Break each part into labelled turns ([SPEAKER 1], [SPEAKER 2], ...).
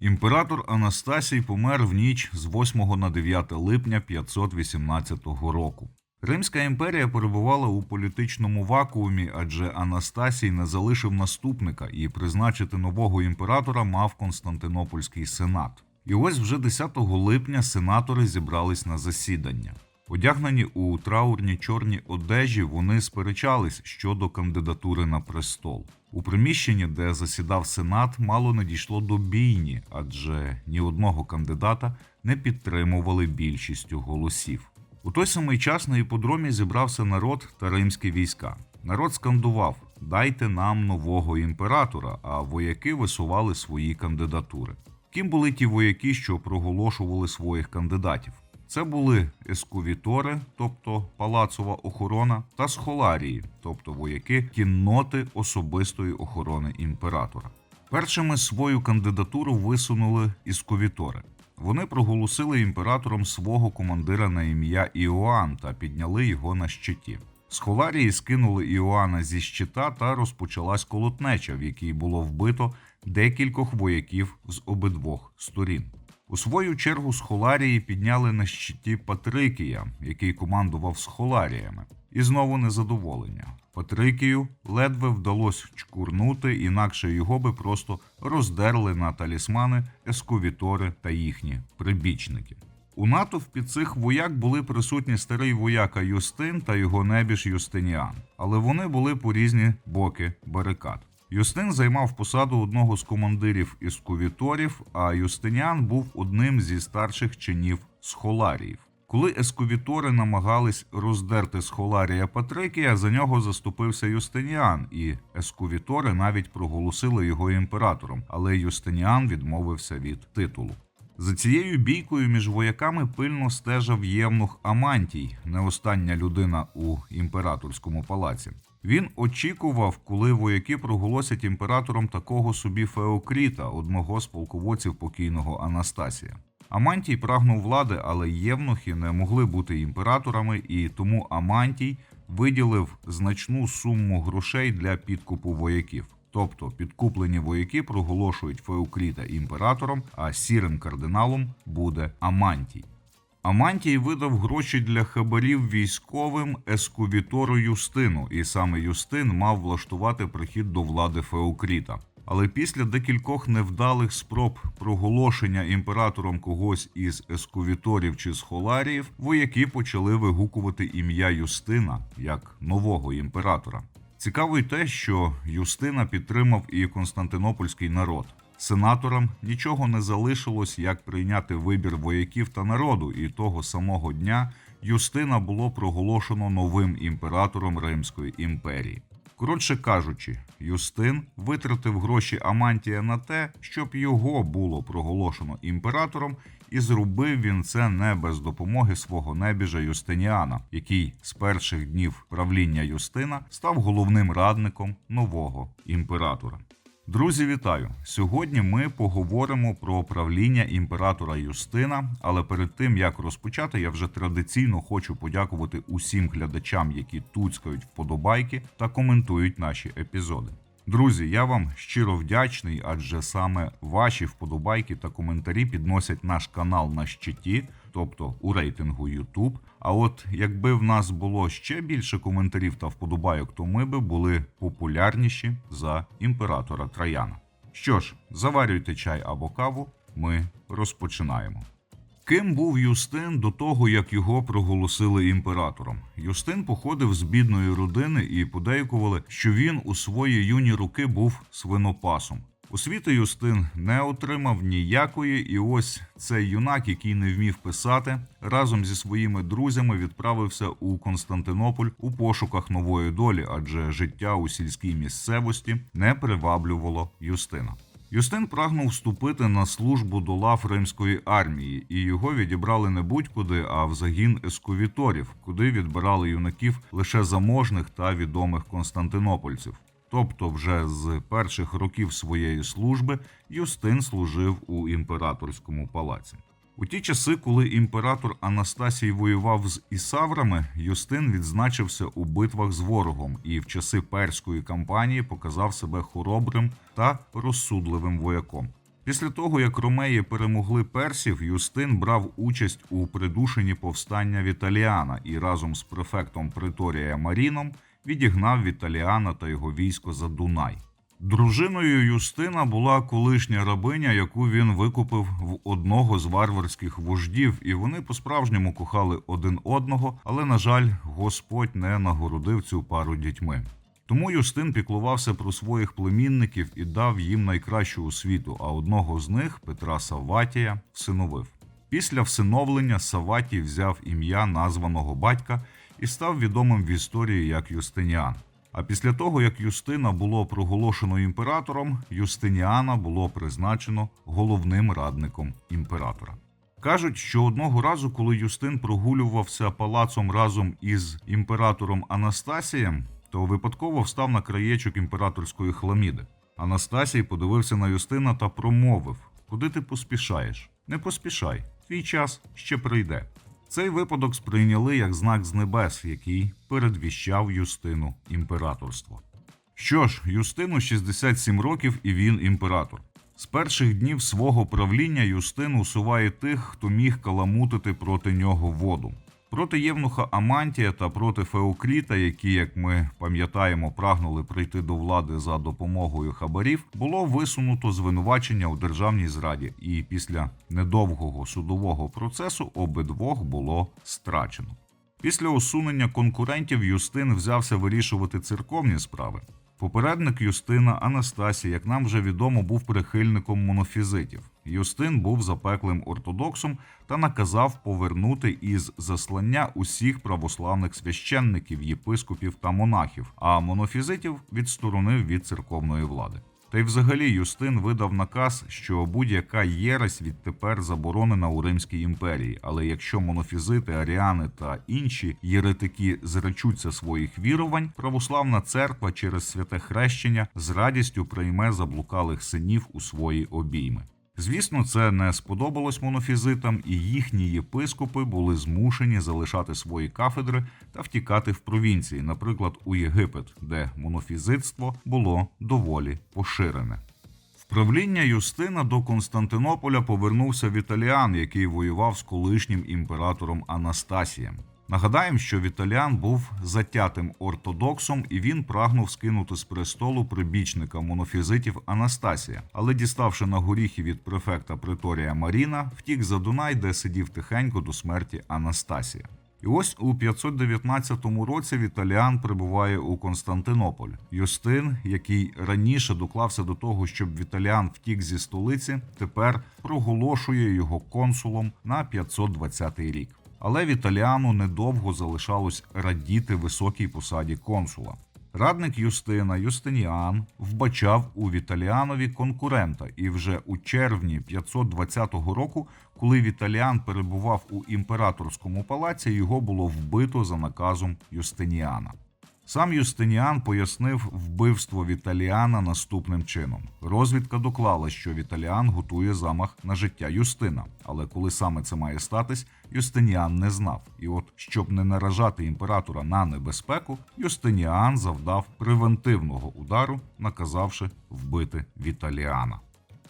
[SPEAKER 1] Імператор Анастасій помер в ніч з 8 на 9 липня 518 року. Римська імперія перебувала у політичному вакуумі, адже Анастасій не залишив наступника і призначити нового імператора мав Константинопольський сенат. І ось вже 10 липня сенатори зібрались на засідання. Одягнені у траурні чорні одежі, вони сперечались щодо кандидатури на престол. У приміщенні, де засідав сенат, мало не дійшло до бійні, адже ні одного кандидата не підтримували більшістю голосів. У той самий час на іподромі зібрався народ та римські війська. Народ скандував: Дайте нам нового імператора, а вояки висували свої кандидатури. Ким були ті вояки, що проголошували своїх кандидатів? Це були ескувітори, тобто палацова охорона, та схоларії, тобто вояки кінноти особистої охорони імператора. Першими свою кандидатуру висунули ескувітори. Вони проголосили імператором свого командира на ім'я Іоанн та підняли його на щиті. Схоларії скинули Іоанна зі щита та розпочалась колотнеча, в якій було вбито декількох вояків з обидвох сторін. У свою чергу схоларії підняли на щиті Патрикія, який командував схоларіями. І знову незадоволення. Патрикію ледве вдалося чкурнути, інакше його би просто роздерли на талісмани, ескувітори та їхні прибічники. У натовпі цих вояк були присутні старий вояка Юстин та його небіж Юстиніан, але вони були по різні боки барикад. Юстин займав посаду одного з командирів ескувіторів, а Юстиніан був одним зі старших чинів схоларіїв. Коли ескувітори намагались роздерти схоларія Патрикія, за нього заступився Юстиніан, і ескувітори навіть проголосили його імператором, але Юстиніан відмовився від титулу. За цією бійкою між вояками пильно стежав євнух Амантій, не остання людина у імператорському палаці. Він очікував, коли вояки проголосять імператором такого собі Феокріта, одного з полководців покійного Анастасія. Амантій прагнув влади, але євнухи не могли бути імператорами, і тому Амантій виділив значну суму грошей для підкупу вояків. Тобто підкуплені вояки проголошують Феокріта імператором, а сірим кардиналом буде Амантій. Амантій видав гроші для хабарів військовим ескувітору Юстину, і саме Юстин мав влаштувати прихід до влади Феокріта. Але після декількох невдалих спроб проголошення імператором когось із ескувіторів чи схоларіїв, вояки почали вигукувати ім'я Юстина як нового імператора. Цікаво й те, що Юстина підтримав і Константинопольський народ. Сенаторам нічого не залишилось, як прийняти вибір вояків та народу, і того самого дня Юстина було проголошено новим імператором Римської імперії. Коротше кажучи, Юстин витратив гроші Амантія на те, щоб його було проголошено імператором, і зробив він це не без допомоги свого небіжа Юстиніана, який з перших днів правління Юстина став головним радником нового імператора. Друзі, вітаю! Сьогодні ми поговоримо про правління імператора Юстина. Але перед тим як розпочати, я вже традиційно хочу подякувати усім глядачам, які туцькають вподобайки та коментують наші епізоди. Друзі, я вам щиро вдячний, адже саме ваші вподобайки та коментарі підносять наш канал на щиті, тобто у рейтингу YouTube. А от якби в нас було ще більше коментарів та вподобайок, то ми би були популярніші за імператора Траяна. Що ж, заварюйте чай або каву, ми розпочинаємо. Ким був Юстин до того, як його проголосили імператором? Юстин походив з бідної родини і подейкували, що він у свої юні роки був свинопасом. Освіти Юстин не отримав ніякої, і ось цей юнак, який не вмів писати, разом зі своїми друзями відправився у Константинополь у пошуках нової долі, адже життя у сільській місцевості не приваблювало Юстина. Юстин прагнув вступити на службу до лав римської армії, і його відібрали не будь-куди, а в загін ескувіторів, куди відбирали юнаків лише заможних та відомих константинопольців. Тобто, вже з перших років своєї служби Юстин служив у імператорському палаці. У ті часи, коли імператор Анастасій воював з Ісаврами, Юстин відзначився у битвах з ворогом і в часи перської кампанії показав себе хоробрим та розсудливим вояком. Після того, як ромеї перемогли персів, Юстин брав участь у придушенні повстання Віталіана і разом з префектом Приторія Маріном відігнав Віталіана та його військо за Дунай. Дружиною Юстина була колишня рабиня, яку він викупив в одного з варварських вождів, і вони по-справжньому кохали один одного, але, на жаль, Господь не нагородив цю пару дітьми. Тому Юстин піклувався про своїх племінників і дав їм найкращу освіту, а одного з них, Петра Савватія, всиновив. Після всиновлення Саватій взяв ім'я названого батька і став відомим в історії як Юстиніан. А після того, як Юстина було проголошено імператором, Юстиніана було призначено головним радником імператора. Кажуть, що одного разу, коли Юстин прогулювався палацом разом із імператором Анастасієм, то випадково встав на краєчок імператорської хламіди. Анастасій подивився на Юстина та промовив: Куди ти поспішаєш? Не поспішай, твій час ще прийде. Цей випадок сприйняли як знак з небес, який передвіщав Юстину імператорство. Що ж, Юстину 67 років і він імператор. З перших днів свого правління Юстин усуває тих, хто міг каламутити проти нього воду. Проти Євнуха Амантія та проти Феокріта, які, як ми пам'ятаємо, прагнули прийти до влади за допомогою хабарів, було висунуто звинувачення у державній зраді, і після недовгого судового процесу обидвох було страчено. Після усунення конкурентів Юстин взявся вирішувати церковні справи. Попередник Юстина Анастасій, як нам вже відомо, був прихильником монофізитів. Юстин був запеклим ортодоксом та наказав повернути із заслання усіх православних священників, єпископів та монахів, а монофізитів відсторонив від церковної влади. Та й взагалі Юстин видав наказ, що будь-яка єресь відтепер заборонена у Римській імперії. Але якщо монофізити, аріани та інші єретики зречуться своїх вірувань, православна церква через святе хрещення з радістю прийме заблукалих синів у свої обійми. Звісно, це не сподобалось монофізитам, і їхні єпископи були змушені залишати свої кафедри та втікати в провінції, наприклад, у Єгипет, де монофізитство було доволі поширене. В правління Юстина до Константинополя повернувся Віталіан, який воював з колишнім імператором Анастасієм. Нагадаємо, що Віталіан був затятим ортодоксом, і він прагнув скинути з престолу прибічника монофізитів Анастасія, але діставши на горіхи від префекта Приторія Маріна, втік за Дунай, де сидів тихенько до смерті Анастасія. І ось у 519 році Віталіан прибуває у Константинополь. Юстин, який раніше доклався до того, щоб Віталіан втік зі столиці, тепер проголошує його консулом на 520 рік. Але Віталіану недовго залишалось радіти високій посаді консула. Радник Юстина Юстиніан вбачав у Віталіанові конкурента, і вже у червні 520 року, коли Віталіан перебував у імператорському палаці, його було вбито за наказом Юстиніана. Сам Юстиніан пояснив вбивство Віталіана наступним чином: розвідка доклала, що Віталіан готує замах на життя Юстина. Але коли саме це має статись, Юстиніан не знав. І от, щоб не наражати імператора на небезпеку, Юстиніан завдав превентивного удару, наказавши вбити Віталіана.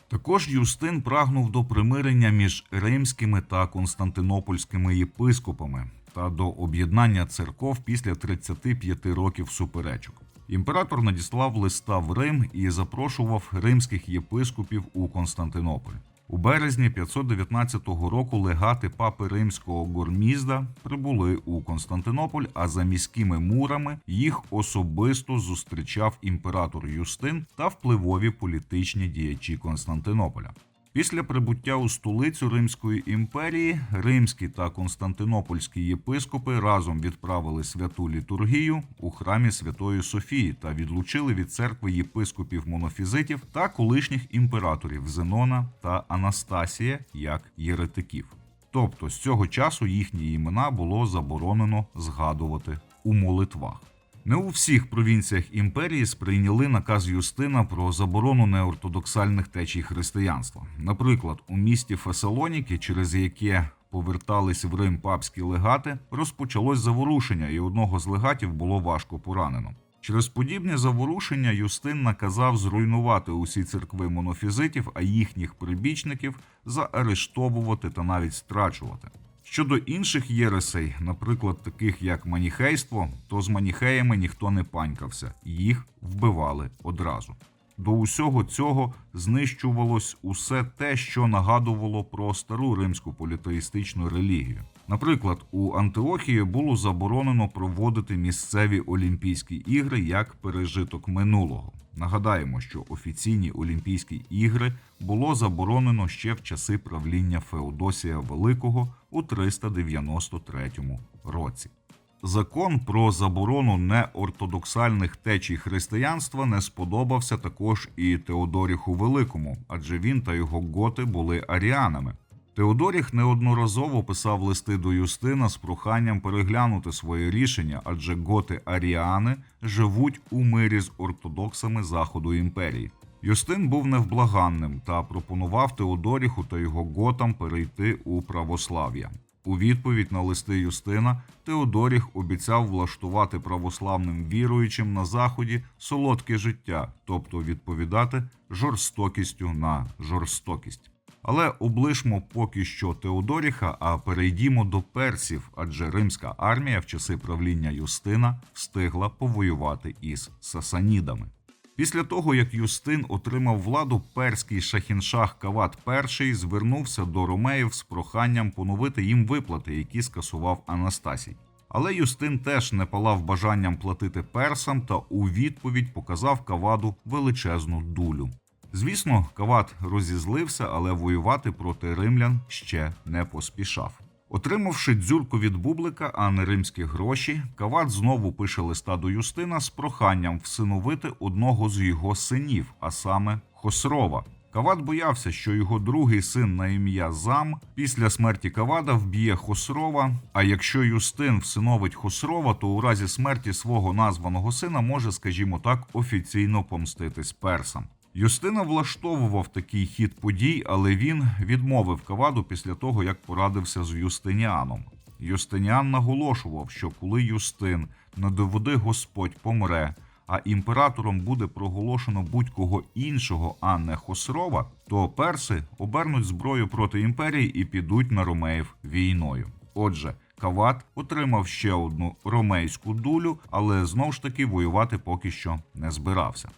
[SPEAKER 1] Також Юстин прагнув до примирення між римськими та константинопольськими єпископами та до об'єднання церков після 35 років суперечок. Імператор надіслав листа в Рим і запрошував римських єпископів у Константинополь. У березні 519 року легати папи римського Гормізда прибули у Константинополь, а за міськими мурами їх особисто зустрічав імператор Юстин та впливові політичні діячі Константинополя. Після прибуття у столицю Римської імперії римські та константинопольські єпископи разом відправили святу літургію у храмі Святої Софії та відлучили від церкви єпископів монофізитів та колишніх імператорів Зенона та Анастасія як єретиків. Тобто з цього часу їхні імена було заборонено згадувати у молитвах. Не у всіх провінціях імперії сприйняли наказ Юстина про заборону неортодоксальних течій християнства. Наприклад, у місті Фесалоніки, через яке повертались в Рим папські легати, розпочалось заворушення, і одного з легатів було важко поранено. Через подібні заворушення Юстин наказав зруйнувати усі церкви монофізитів, а їхніх прибічників заарештовувати та навіть страчувати. Щодо інших єресей, наприклад, таких як маніхейство, то з маніхеями ніхто не панькався, їх вбивали одразу. До усього цього знищувалось усе те, що нагадувало про стару римську політеїстичну релігію. Наприклад, у Антиохії було заборонено проводити місцеві Олімпійські ігри як пережиток минулого. Нагадаємо, що офіційні Олімпійські ігри було заборонено ще в часи правління Феодосія Великого у 393 році. Закон про заборону неортодоксальних течій християнства не сподобався також і Теодоріху Великому, адже він та його готи були аріанами. Теодоріх неодноразово писав листи до Юстина з проханням переглянути своє рішення, адже готи аріани живуть у мирі з ортодоксами заходу імперії. Юстин був невблаганним та пропонував Теодоріху та його готам перейти у православ'я. У відповідь на листи Юстина Теодоріх обіцяв влаштувати православним віруючим на заході солодке життя, тобто відповідати жорстокістю на жорстокість. Але облишмо поки що Теодоріха, а перейдімо до персів, адже римська армія в часи правління Юстина встигла повоювати із сасанідами. Після того, як Юстин отримав владу, перський шахіншах Кават І звернувся до ромеїв з проханням поновити їм виплати, які скасував Анастасій. Але Юстин теж не палав бажанням платити персам та у відповідь показав Каваду величезну дулю. Звісно, Кават розізлився, але воювати проти римлян ще не поспішав. Отримавши дзюрку від бублика, а не римські гроші, Кават знову пише листа до Юстина з проханням всиновити одного з його синів, а саме Хосрова. Кават боявся, що його другий син на ім'я Зам після смерті Кавада вб'є Хосрова. А якщо Юстин всиновить Хосрова, то у разі смерті свого названого сина може, скажімо так, офіційно помститись персам. Юстина влаштовував такий хід подій, але він відмовив Каваду після того, як порадився з Юстиніаном. Юстиніан наголошував, що коли Юстин, не доведи Господь помре, а імператором буде проголошено будь-кого іншого, а не Хосрова, то перси обернуть зброю проти імперії і підуть на ромеїв війною. Отже, Кават отримав ще одну ромейську дулю, але знов ж таки воювати поки що не збирався.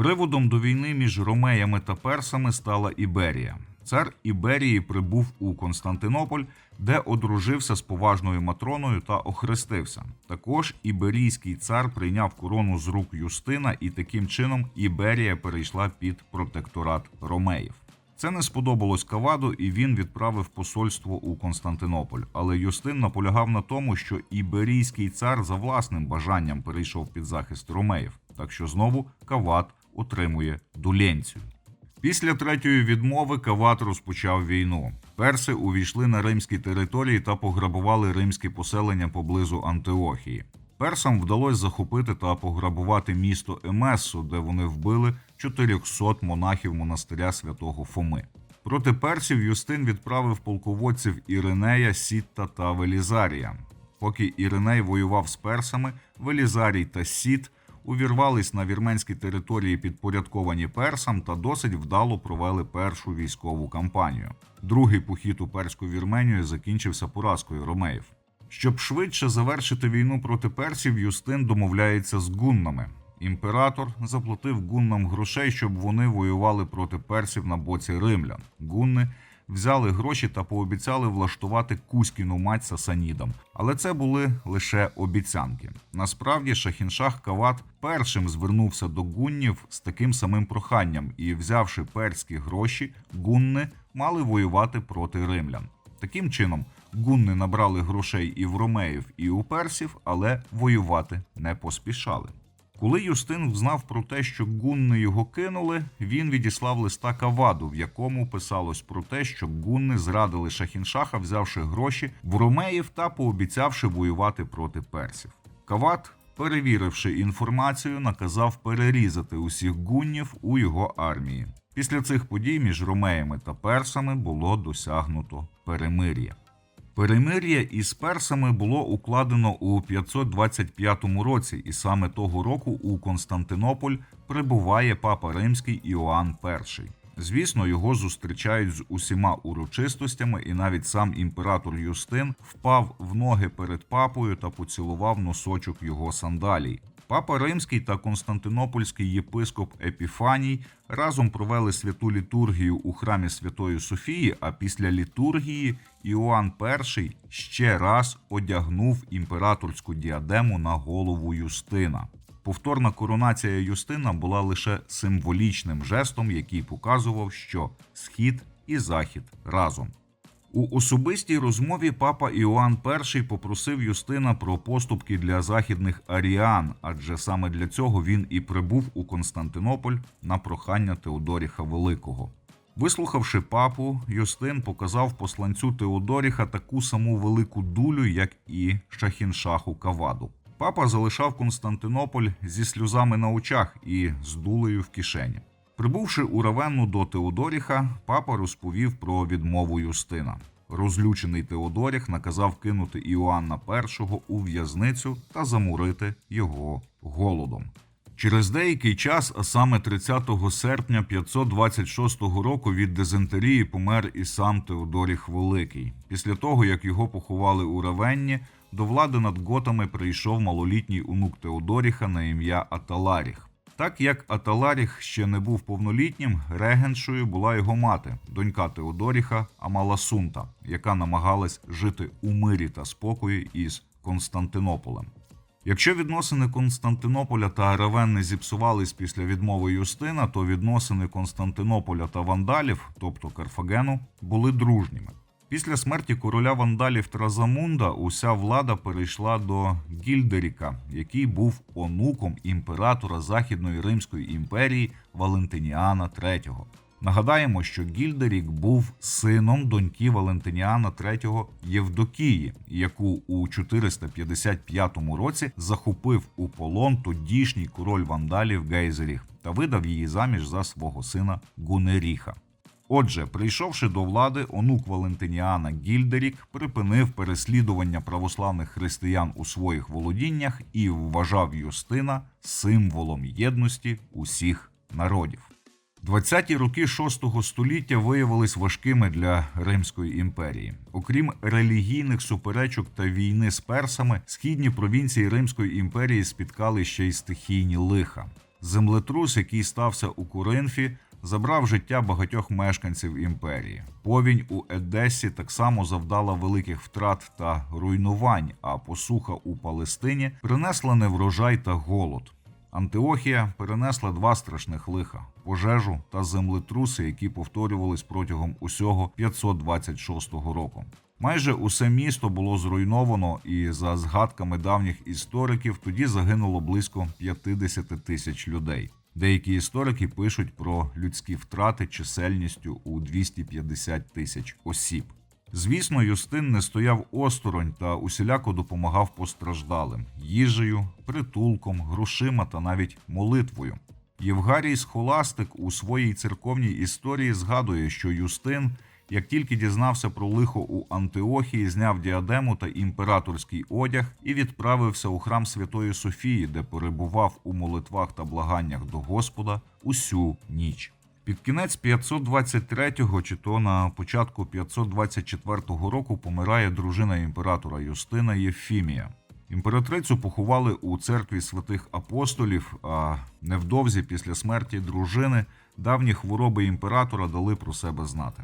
[SPEAKER 1] Приводом до війни між ромеями та персами стала Іберія. Цар Іберії прибув у Константинополь, де одружився з поважною матроною та охрестився. Також іберійський цар прийняв корону з рук Юстина, і таким чином Іберія перейшла під протекторат ромеїв. Це не сподобалось Каваду, і він відправив посольство у Константинополь. Але Юстин наполягав на тому, що іберійський цар за власним бажанням перейшов під захист ромеїв. Так що знову Кавад отримує дуленцію. Після третьої відмови Кават розпочав війну. Перси увійшли на римські території та пограбували римські поселення поблизу Антиохії. Персам вдалося захопити та пограбувати місто Емесу, де вони вбили 400 монахів монастиря святого Фоми. Проти персів Юстин відправив полководців Іринея, Сітта та Велізарія. Поки Іриней воював з персами, Велізарій та Сіт увірвались на вірменські території, підпорядковані персам, та досить вдало провели першу військову кампанію. Другий похід у перську Вірменію закінчився поразкою ромеїв. Щоб швидше завершити війну проти персів, Юстин домовляється з гуннами. Імператор заплатив гуннам грошей, щоб вони воювали проти персів на боці римлян. Гунни взяли гроші та пообіцяли влаштувати Кузькіну мать сасанідам. Але це були лише обіцянки. Насправді Шахіншах Кават першим звернувся до гуннів з таким самим проханням, і, взявши перські гроші, гунни мали воювати проти римлян. Таким чином, гунни набрали грошей і в ромеїв, і у персів, але воювати не поспішали. Коли Юстин взнав про те, що гунни його кинули, він відіслав листа Каваду, в якому писалось про те, що гунни зрадили Шахіншаха, взявши гроші в ромеїв та пообіцявши воювати проти персів. Кават, перевіривши інформацію, наказав перерізати усіх гуннів у його армії. Після цих подій між ромеями та персами було досягнуто перемир'я. Перемир'я із персами було укладено у 525 році, і саме того року у Константинополь прибуває папа римський Іоанн І. Звісно, його зустрічають з усіма урочистостями, і навіть сам імператор Юстин впав в ноги перед папою та поцілував носочок його сандалій. Папа Римський та Константинопольський єпископ Епіфаній разом провели святу літургію у храмі Святої Софії, а після літургії Іоанн І ще раз одягнув імператорську діадему на голову Юстина. Повторна коронація Юстина була лише символічним жестом, який показував, що схід і захід разом. У особистій розмові папа Іоанн І попросив Юстина про поступки для західних аріан, адже саме для цього він і прибув у Константинополь на прохання Теодоріха Великого. Вислухавши папу, Юстин показав посланцю Теодоріха таку саму велику дулю, як і Шахіншаху Каваду. Папа залишав Константинополь зі сльозами на очах і з дулею в кишені. Прибувши у Равенну до Теодоріха, папа розповів про відмову Юстина. Розлючений Теодоріх наказав кинути Іоанна І у в'язницю та замурити його голодом. Через деякий час, а саме 30 серпня 526 року, від дизентерії помер і сам Теодоріх Великий. Після того, як його поховали у Равенні, до влади над готами прийшов малолітній онук Теодоріха на ім'я Аталаріх. Так як Аталаріх ще не був повнолітнім, регеншою була його мати, донька Теодоріха Амаласунта, яка намагалась жити у мирі та спокої із Константинополем. Якщо відносини Константинополя та Равенни зіпсувались після відмови Юстина, то відносини Константинополя та вандалів, тобто Карфагену, були дружніми. Після смерті короля вандалів Тразамунда уся влада перейшла до Гільдеріка, який був онуком імператора Західної Римської імперії Валентиніана III. Нагадаємо, що Гільдерік був сином доньки Валентиніана III Євдокії, яку у 455 році захопив у полон тодішній король вандалів Гейзеріх та видав її заміж за свого сина Гунеріха. Отже, прийшовши до влади, онук Валентиніана Гільдерік припинив переслідування православних християн у своїх володіннях і вважав Юстина символом єдності усіх народів. 20-ті роки VI століття виявились важкими для Римської імперії. Окрім релігійних суперечок та війни з персами, східні провінції Римської імперії спіткали ще й стихійні лиха. Землетрус, який стався у Коринфі, забрав життя багатьох мешканців імперії. Повінь у Едесі так само завдала великих втрат та руйнувань, а посуха у Палестині принесла неврожай та голод. Антиохія перенесла два страшних лиха пожежу та землетруси, які повторювались протягом усього 526 року. Майже усе місто було зруйновано, і за згадками давніх істориків тоді загинуло близько 50 тисяч людей. Деякі історики пишуть про людські втрати чисельністю у 250 тисяч осіб. Звісно, Юстин не стояв осторонь та усіляко допомагав постраждалим їжею, притулком, грошима та навіть молитвою. Євгарій Схоластик у своїй церковній історії згадує, що Юстин, як тільки дізнався про лихо у Антиохії, зняв діадему та імператорський одяг і відправився у храм Святої Софії, де перебував у молитвах та благаннях до Господа усю ніч. Під кінець 523-го чи то на початку 524-го року помирає дружина імператора Юстина Єфімія. Імператрицю поховали у церкві святих апостолів, а невдовзі після смерті дружини давні хвороби імператора дали про себе знати.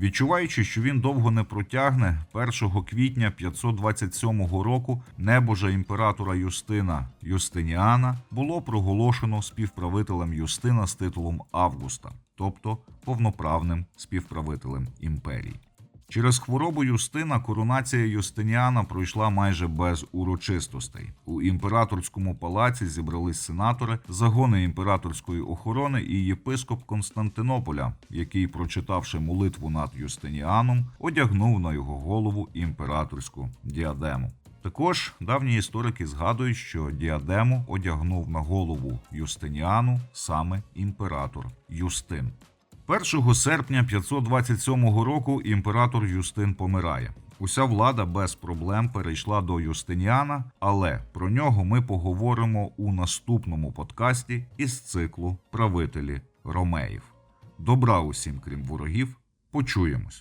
[SPEAKER 1] Відчуваючи, що він довго не протягне, 1 квітня 527 року небожа імператора Юстина Юстиніана було проголошено співправителем Юстина з титулом Августа, тобто повноправним співправителем імперії. Через хворобу Юстина коронація Юстиніана пройшла майже без урочистостей. У імператорському палаці зібрались сенатори, загони імператорської охорони і єпископ Константинополя, який, прочитавши молитву над Юстиніаном, одягнув на його голову імператорську діадему. Також давні історики згадують, що діадему одягнув на голову Юстиніану саме імператор Юстин. 1 серпня 527 року імператор Юстин помирає. Уся влада без проблем перейшла до Юстиніана, але про нього ми поговоримо у наступному подкасті із циклу Правителі Ромеїв. Добра усім, крім ворогів, почуємось.